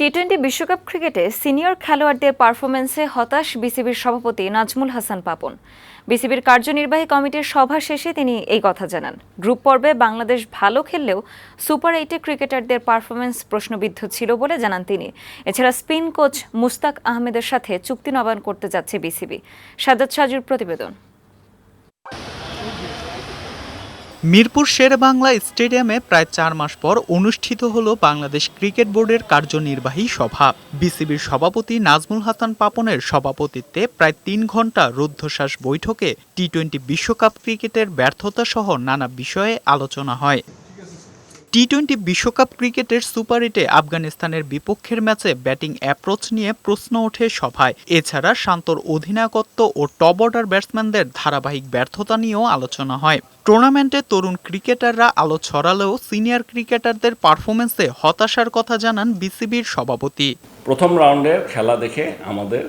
T twenty বিশ্বকাপ ক্রিকেটে senior খেলোয়াড়দের পারফরমেন্সে হতাশ বিসিবির সভাপতি নাজমুল হাসান পাপন। বিসিবির কার্যনির্বাহী কমিটির সভা শেষে তিনি এই কথা জানান। গ্রুপ পর্বে বাংলাদেশ ভালো খেললেও সুপার এইটে ক্রিকেটারদের পারফরমেন্স প্রশ্নবিদ্ধ ছিল বলে জানান তিনি। এছাড়া স্পিন কোচ মুস্তাক আহমেদের সাথে চুক্তি নবায়ন করতে যাচ্ছে বিসিবি। সাজ্জাদ সাজুর প্রতিবেদন। মিরপুর শেরবাংলা স্টেডিয়ামে প্রায় চার মাস পর অনুষ্ঠিত হল বাংলাদেশ ক্রিকেট বোর্ডের কার্যনির্বাহী সভা। বিসিবির সভাপতি নাজমুল হাসান পাপনের সভাপতিত্বে প্রায় তিন ঘণ্টা রুদ্ধশ্বাস বৈঠকে টি টোয়েন্টি বিশ্বকাপ ক্রিকেটের ব্যর্থতা সহ নানা বিষয়ে আলোচনা হয়। টি টোয়েন্টি বিশ্বকাপ ক্রিকেটের সুপার এইটে আফগানিস্তানের বিপক্ষের ম্যাচে ব্যাটিং অ্যাপ্রোচ নিয়ে প্রশ্ন ওঠে সভায়। এছাড়া শান্তর অধিনায়কত্ব ও টপ অর্ডার ব্যাটসম্যানদের ধারাবাহিক ব্যর্থতা নিয়েও আলোচনা হয়। টুর্নামেন্টে তরুণ ক্রিকেটাররা আলো ছড়ালেও সিনিয়র ক্রিকেটারদের পারফরমেন্সে হতাশার কথা জানান বিসিবির সভাপতি। প্রথম রাউন্ডের খেলা দেখে আমাদের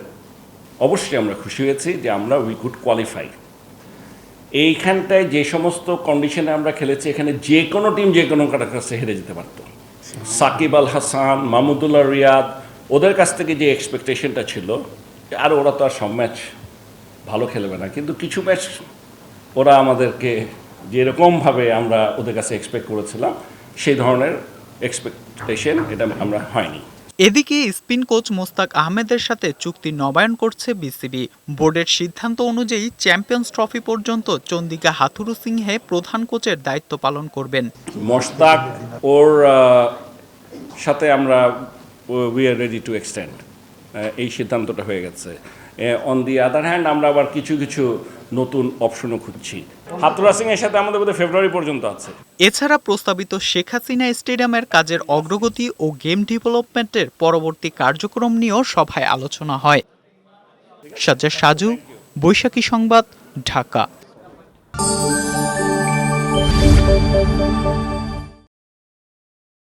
অবশ্যই আমরা খুশি হয়েছি যে আমরা উই কুড কোয়ালিফাই এইখানটায় যে সমস্ত কন্ডিশনে আমরা খেলেছি, এখানে যে কোনো টিম যে কোনো কাছে হেরে যেতে পারত। সাকিব আল হাসান মাহমুদুল্লাহ রিয়াদ, ওদের কাছ থেকে যে এক্সপেকটেশনটা ছিল, আর ওরা তো আর সব ম্যাচ ভালো খেলবে না। কিন্তু কিছু ম্যাচ ওরা আমাদেরকে যেরকমভাবে আমরা ওদের কাছে এক্সপেক্ট করেছিলাম, সেই ধরনের এক্সপেকটেশন এটা আমরা হয়নি। এদিকে স্পিন কোচ মোস্তাক আহমেদের সাথে চুক্তি নবায়ন করছে বিসিবি। বোর্ডের সিদ্ধান্ত অনুযায়ী চ্যাম্পিয়ন্স ট্রফি পর্যন্ত চন্দিকা হাথুরু সিংহে প্রধান কোচের দায়িত্ব পালন করবেন। মোস্তাক ওর সাথে আমরা we are ready to extend এই সিদ্ধান্তটা হয়ে গেছে। অন দি আদার হ্যান্ড আমরা আবার কিছু কিছু নতুন অপশনও খুঁজছি। হাতুরা সিং এর সাথে আমাদের বোধহয় ফেব্রুয়ারি পর্যন্ত আছে। এছাড়া প্রস্তাবিত শেখ হাসিনা স্টেডিয়ামের কাজের অগ্রগতি ও গেম ডেভেলপমেন্টের পরবর্তী কার্যক্রম নিয়েও সভায় আলোচনা হয়। সাজ্জাদ সাজু, বৈশাখী সংবাদ, ঢাকা।